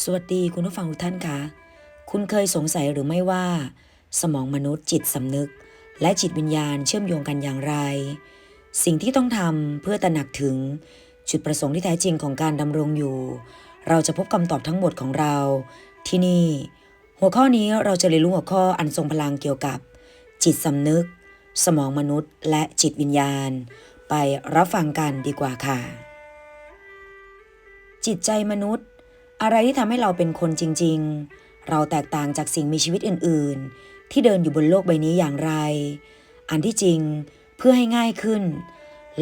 สวัสดีคุณผู้ฟังทุกท่านคะ คุณเคยสงสัยหรือไม่ว่า สมองมนุษย์จิตสำนึก และจิตวิญญาณเชื่อมโยงกันอย่างไร สิ่งที่ต้องทำเพื่อตระหนักถึงจุดประสงค์ที่แท้จริงของการดำรงอยู่ เราจะพบคำตอบทั้งหมดของเรา ที่นี่ หัวข้อนี้เราจะเรียนรู้หัวข้ออันทรงพลังเกี่ยวกับ จิตสำนึก สมองมนุษย์ และจิตวิญญาณ ไปรับฟังกันดีกว่าค่ะ จิตใจมนุษย์ อะไรที่ทำให้เราเป็นคนจริง ๆ เราแตกต่างจากสิ่งมีชีวิตอื่น ๆ ที่เดินอยู่บนโลกใบนี้อย่างไร อันที่จริงเพื่อให้ง่ายขึ้น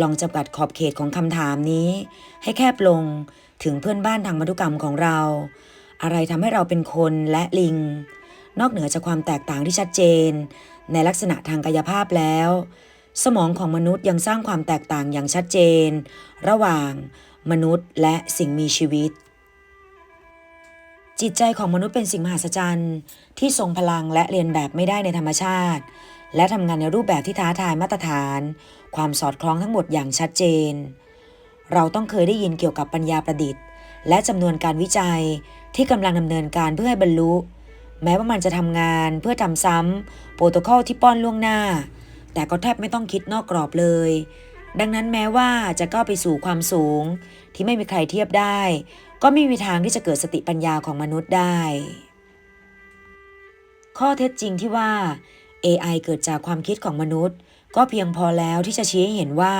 ลองจำกัดขอบเขตของคำถามนี้ ให้แคบลงถึงเพื่อนบ้านทางพันธุกรรมของเรา อะไรทำให้เราเป็นคนและลิง นอกเหนือจากความแตกต่างที่ชัดเจน ในลักษณะทางกายภาพแล้ว สมองของมนุษย์ยังสร้างความแตกต่างอย่างชัดเจน ระหว่างมนุษย์และสิ่งมีชีวิต จิตใจของมนุษย์เป็นสิ่งมหัศจรรย์ที่ทรงพลังและเรียนแบบไม่ได้ในธรรมชาติ และทำงานในรูปแบบที่ท้าทายมาตรฐาน ความสอดคล้องทั้งหมดอย่างชัดเจน เราต้องเคยได้ยินเกี่ยวกับปัญญาประดิษฐ์ และจำนวนการวิจัยที่กำลังดำเนินการเพื่อให้บรรลุ แม้ว่ามันจะทำงานเพื่อทำซ้ำโปรโตคอลที่ป้อนล่วงหน้า แต่ก็แทบไม่ต้องคิดนอกกรอบเลย ดังนั้นแม้ว่าจะก้าวไปสู่ความสูงที่ไม่มีใครเทียบได้ ก็ไม่มีทางที่จะเกิดสติปัญญาของมนุษย์ได้ ข้อเท็จจริงที่ว่า AI เกิดจากความคิดของมนุษย์ ก็เพียงพอแล้วที่จะชี้ให้เห็นว่า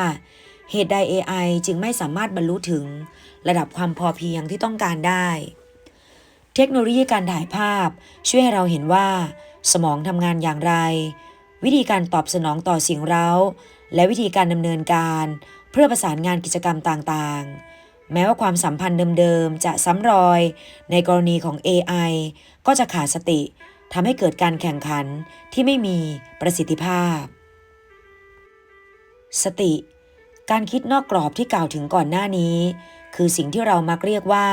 เหตุใด AI จึงไม่สามารถบรรลุถึง ระดับความพอเพียงที่ต้องการได้ เทคโนโลยีการถ่ายภาพ ช่วยให้เราเห็นว่า สมองทำงานอย่างไร วิธีการตอบสนองต่อสิ่งเร้า และวิธีการดำเนินการ เพื่อประสานงานกิจกรรมต่างๆ แม้ว่าความสัมพันธ์เดิมๆ จะซ้ำรอย ในกรณีของ AI ก็จะขาดสติทำให้เกิดการแข่งขันที่ไม่มีประสิทธิภาพ สติ การคิดนอกกรอบที่กล่าวถึงก่อนหน้านี้ คือสิ่งที่เรามักเรียกว่า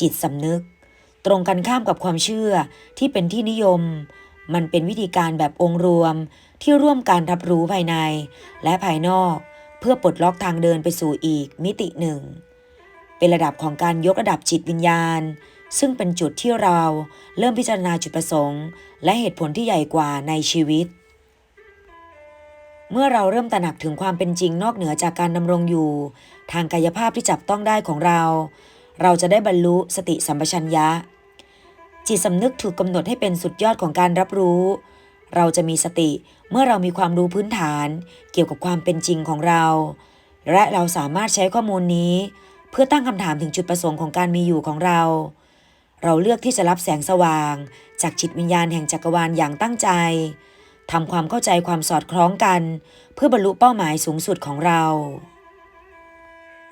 จิตสำนึก ตรงกันข้ามกับความเชื่อที่เป็นที่นิยม มันเป็นวิธีการแบบองค์รวมที่ร่วมการรับรู้ภายใน และภายนอก เพื่อปลดล็อกทางเดินไปสู่อีกมิติหนึ่ง เป็นระดับของการยกระดับจิตวิญญาณ ซึ่งเป็นจุดที่เราเริ่มพิจารณาจุดประสงค์ และเหตุผลที่ใหญ่กว่าในชีวิต เมื่อเราเริ่มตระหนักถึงความเป็นจริงนอกเหนือจากการดำรงอยู่ ทางกายภาพที่จับต้องได้ของเรา เราจะได้บรรลุสติสัมปชัญญะ จิตสำนึกถูกกำหนดให้เป็นสุดยอดของการรับรู้เราจะมีสติเมื่อเรามีความรู้พื้นฐานเกี่ยวกับความเป็นจริงของเรา และเราสามารถใช้ข้อมูลนี้ เพื่อตั้งคำถามถึงจุดประสงค์ของการมีอยู่ของเรา เราเลือกที่จะรับแสงสว่าง จากจิตวิญญาณแห่งจักรวาลอย่างตั้งใจทำความเข้าใจความสอดคล้องกัน เพื่อบรรลุเป้าหมายสูงสุดของเรา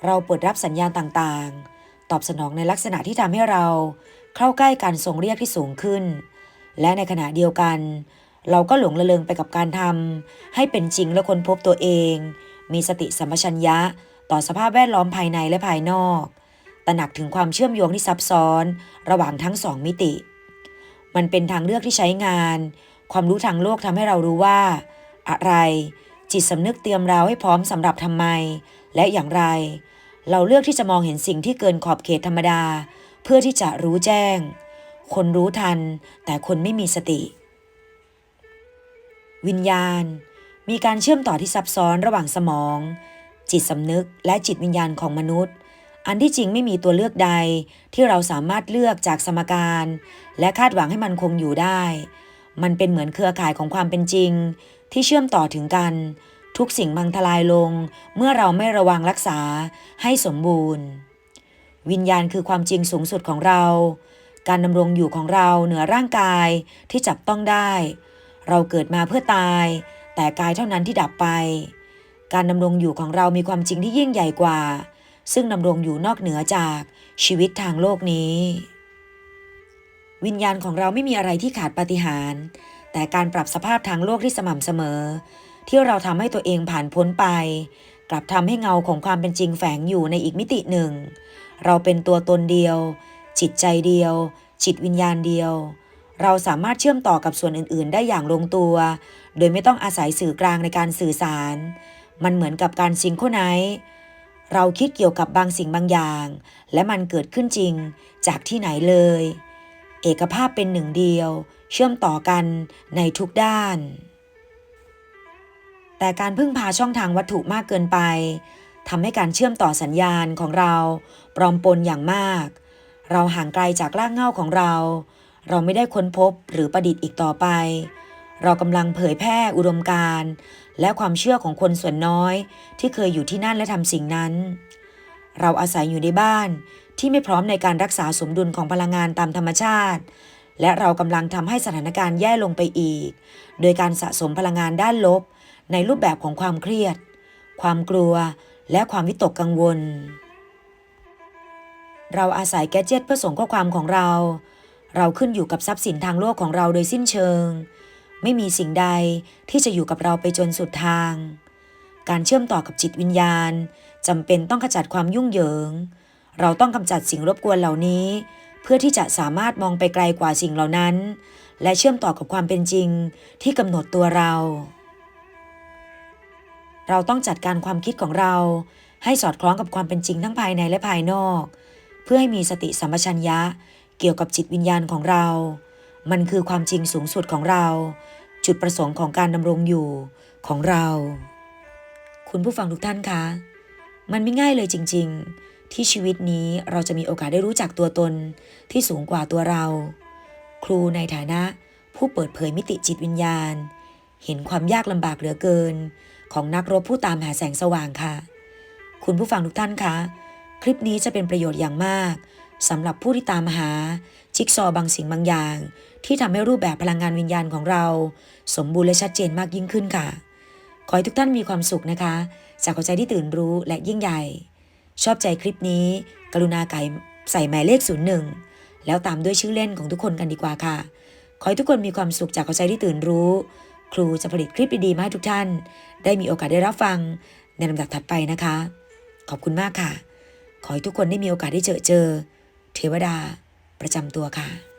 เราเปิดรับสัญญาณต่างๆ ตอบสนองในลักษณะที่ทำให้เรา เข้าใกล้การทรงเรียกที่สูงขึ้น และในขณะเดียวกัน เราก็หลงระเริงไปกับการทำให้เป็นจริงและค้นพบตัวเอง มีสติสัมปชัญญะ ต่อสภาพแวดล้อมภายในและภายนอก ตระหนักถึงความเชื่อมโยงที่ซับซ้อน ระหว่างทั้งสองมิติ มันเป็นทางเลือกที่ใช้งาน ความรู้ทางโลกทำให้เรารู้ว่า อะไร จิตสำนึกเตรียมเราให้พร้อมสำหรับทำไม และอย่างไร เราเลือกที่จะมองเห็นสิ่งที่เกินขอบเขตธรรมดา เพื่อที่จะรู้แจ้ง คนรู้ทัน แต่คนไม่มีสติ วิญญาณ มีการเชื่อมต่อที่ซับซ้อนระหว่างสมอง จิตสำนึกและจิตวิญญาณของมนุษย์ อันที่จริงไม่มีตัวเลือกใดที่เราสามารถเลือกจากสมการ และคาดหวังให้มันคงอยู่ได้ มันเป็นเหมือนเครือข่ายของความเป็นจริง ที่เชื่อมต่อถึงกัน ทุกสิ่งพังทลายลง เมื่อเราไม่ระวังรักษาให้สมบูรณ์ วิญญาณคือความจริงสูงสุดของเรา การดำรงอยู่ของเราเหนือร่างกายที่จับต้องได้ เราเกิดมาเพื่อตาย แต่กายเท่านั้นที่ดับไป การดำรงอยู่ของเรามีความจริงที่ยิ่งใหญ่กว่า ซึ่งดำรงอยู่นอกเหนือจากชีวิตทางโลกนี้ วิญญาณของเราไม่มีอะไรที่ขาดปาฏิหาริย์แต่การปรับสภาพทางโลกที่สม่ำเสมอ ที่เราทำให้ตัวเองผ่านพ้นไป กลับทำให้เงาของความเป็นจริงแฝงอยู่ในอีกมิติหนึ่ง เราเป็นตัวตนเดียว จิตใจเดียว จิตวิญญาณเดียว เราสามารถเชื่อมต่อกับส่วนอื่น ๆ ได้อย่างลงตัว โดยไม่ต้องอาศัยสื่อกลางในการสื่อสาร มันเหมือนกับการซิงโคไนซ์เราคิดเกี่ยวกับบางสิ่งบางอย่าง และมันเกิดขึ้นจริงจากที่ไหนเลย เอกภาพเป็นหนึ่งเดียว เชื่อมต่อกันในทุกด้าน แต่การพึ่งพาช่องทางวัตถุมากเกินไปทำให้การเชื่อมต่อสัญญาณของเราปลอมปนอย่างมาก เราห่างไกลจากรากเหง้าของเรา เราไม่ได้ค้นพบหรือประดิษฐ์อีกต่อไป เรากำลังเผยแพร่อุดมการณ์ และความเชื่อของคนส่วนน้อย ที่เคยอยู่ที่นั่นและทำสิ่งนั้น เราอาศัยอยู่ในบ้านที่ไม่พร้อมในการรักษาสมดุลของพลังงานตามธรรมชาติ และเรากำลังทำให้สถานการณ์แย่ลงไปอีก โดยการสะสมพลังงานด้านลบ ในรูปแบบของความเครียด ความกลัว และความวิตกกังวล เราอาศัยแกดเจิตเพื่อส่งข้อความของเรา เราขึ้นอยู่กับทรัพย์สินทางโลกของเราโดยสิ้นเชิง ไม่มีสิ่งใดที่จะอยู่กับเราไปจนสุดทาง การเชื่อมต่อกับจิตวิญญาณจำเป็นต้องขจัดความยุ่งเหยิง เราต้องกำจัดสิ่งรบกวนเหล่านี้ เพื่อที่จะสามารถมองไปไกลกว่าสิ่งเหล่านั้น และเชื่อมต่อกับความเป็นจริงที่กำหนดตัวเรา เราต้องจัดการความคิดของเรา ให้สอดคล้องกับความเป็นจริงทั้งภายในและภายนอก เพื่อให้มีสติสัมปชัญญะเกี่ยวกับจิตวิญญาณของเรา มันคือความจริงสูงสุดของเรา จุดประสงค์ของการดำรงอยู่ของเรา คุณผู้ฟังทุกท่านคะ มันไม่ง่ายเลยจริง ๆ ที่ชีวิตนี้เราจะมีโอกาสได้รู้จักตัวตนที่สูงกว่าตัวเรา ครูในฐานะผู้เปิดเผยมิติจิตวิญญาณ เห็นความยากลำบากเหลือเกิน ของนักรบผู้ตามหาแสงสว่างค่ะ คุณผู้ฟังทุกท่านคะ คลิปนี้จะเป็นประโยชน์อย่างมากสำหรับผู้ที่ตามหา จิ๊กซอบางสิ่งบางอย่าง ที่ทำให้รูปแบบพลังงานวิญญาณของเรา สมบูรณ์และชัดเจนมากยิ่งขึ้นค่ะ ขอให้ทุกท่านมีความสุขนะคะ จากหัวใจที่ตื่นรู้และยิ่งใหญ่ ชอบใจคลิปนี้ กรุณาไก่ใส่หมายเลข01แล้วตามด้วยชื่อเล่นของทุกคนกันดีกว่าค่ะ ขอให้ทุกคนมีความสุขจากหัวใจที่ตื่นรู้ ครูจะผลิตคลิปดีๆมาให้ทุกท่าน ได้มีโอกาสได้รับฟังในลำดับถัดไปนะคะ ขอบคุณมากค่ะ ขอให้ทุกคนได้มีโอกาสได้เจอเจอ เทวดา ประจำตัวค่ะ